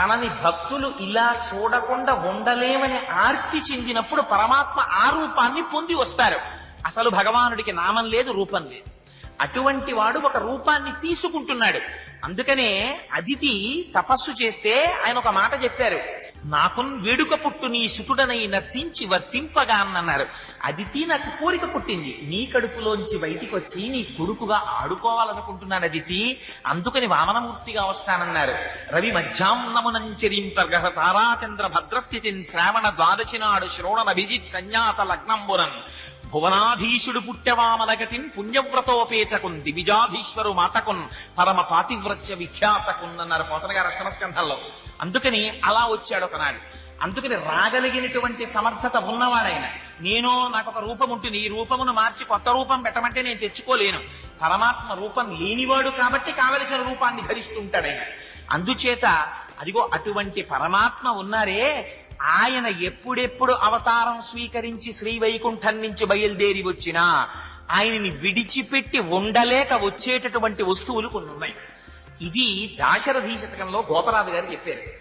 తనని భక్తులు ఇలా చూడకుండా ఉండలేమని ఆర్తి చెందినప్పుడు పరమాత్మ ఆ రూపాన్ని పొంది వస్తారు. అసలు భగవానుడికి నామం లేదు రూపం లేదు. అటువంటి వాడు ఒక రూపాన్ని తీసుకుంటున్నాడు. అందుకనే అదితి తపస్సు చేస్తే ఆయన ఒక మాట చెప్పారు. నాకు వేడుక పుట్టు నీ సుతుడనై నర్తించి వర్తింపగా అన్నారు అదితి నాకు కోరిక పుట్టింది. నీ కడుపులోంచి బయటికి వచ్చి నీ కొడుకుగా ఆడుకోవాలనుకుంటున్నాను అదితి అందుకని వామనమూర్తిగా వస్తానన్నారు. రవి మధ్యాహ్నమునంచరింపగహ తారాచంద్ర భద్రస్థితిని శ్రావణ ద్వాదశి నాడు శ్రోణమభిజిత్ సంజాత లగ్నంబురన్ భువనాధీశుడు పుట్టెవామలగటిన్ పుణ్యవ్రతోపేతకున్ దివిజాధీశ్వరు మాతకున్ పరమ పాతివ్రత్య విఖ్యాతకున్ అన్నారు పోతన గారు అష్టమస్కంధంలో అందుకని అలా వచ్చాడు ఒకనాడు. అందుకని రాగలిగినటువంటి సమర్థత ఉన్నవాడైన నేను నాకు ఒక రూపం ఉంటుంది ఈ రూపమును మార్చి కొత్త రూపం పెట్టమంటే నేను తెచ్చుకోలేను. పరమాత్మ రూపం లేనివాడు కాబట్టి కావలసిన రూపాన్ని ధరిస్తుంటాడైన అందుచేత అదిగో అటువంటి పరమాత్మ ఉన్నారే ఆయన ఎప్పుడెప్పుడు అవతారం స్వీకరించి శ్రీవైకుంఠం నుంచి బయలుదేరి వచ్చినా ఆయనని విడిచిపెట్టి ఉండలేక వచ్చేటటువంటి వస్తువులు కొన్ని ఉన్నాయి ఇది దాశరథీ శతకంలో గోపరాజు గారు చెప్పారు.